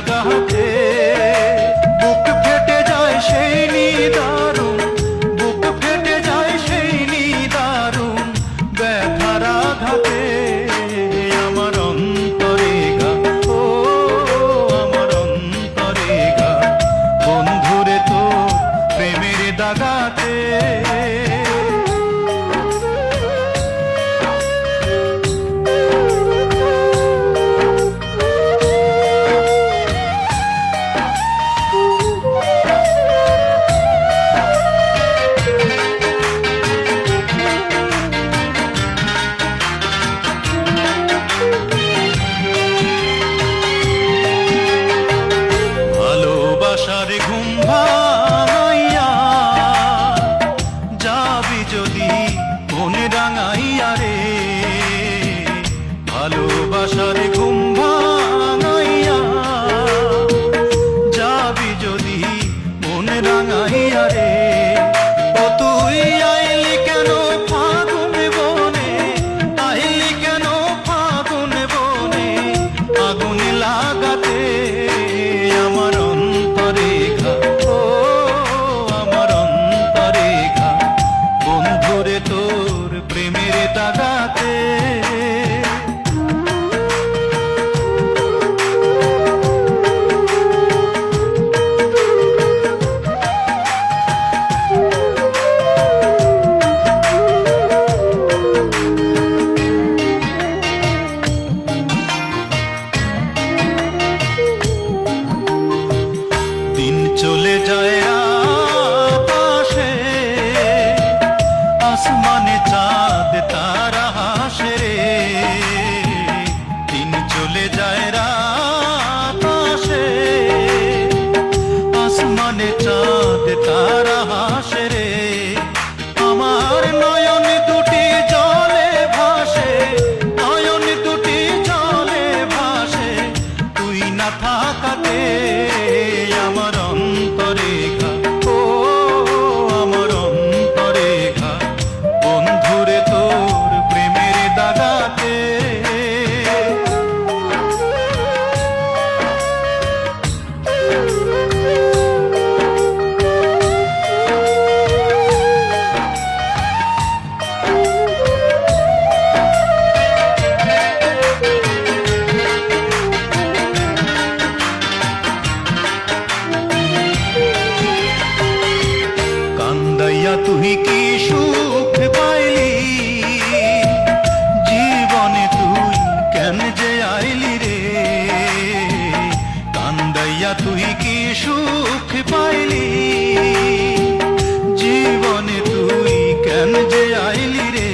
जगह আশার ঘুম ভাঙাইয়া যাবি যদি মনে রাঙাইয়া রে। ভালোবাসার ঘুম ভাঙাইয়া যাবি যদি মনে রাঙাইয়া রে। আসমানে সুখ পাইলি। জীবনে তুই কেন যে আইলি রে?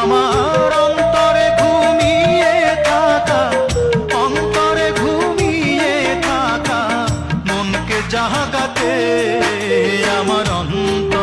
আমার অন্তরে ঘুমিয়ে থাকা, অন্তরে ঘুমিয়ে থাকা, মনকে জাহাগাতে আমার অন্তর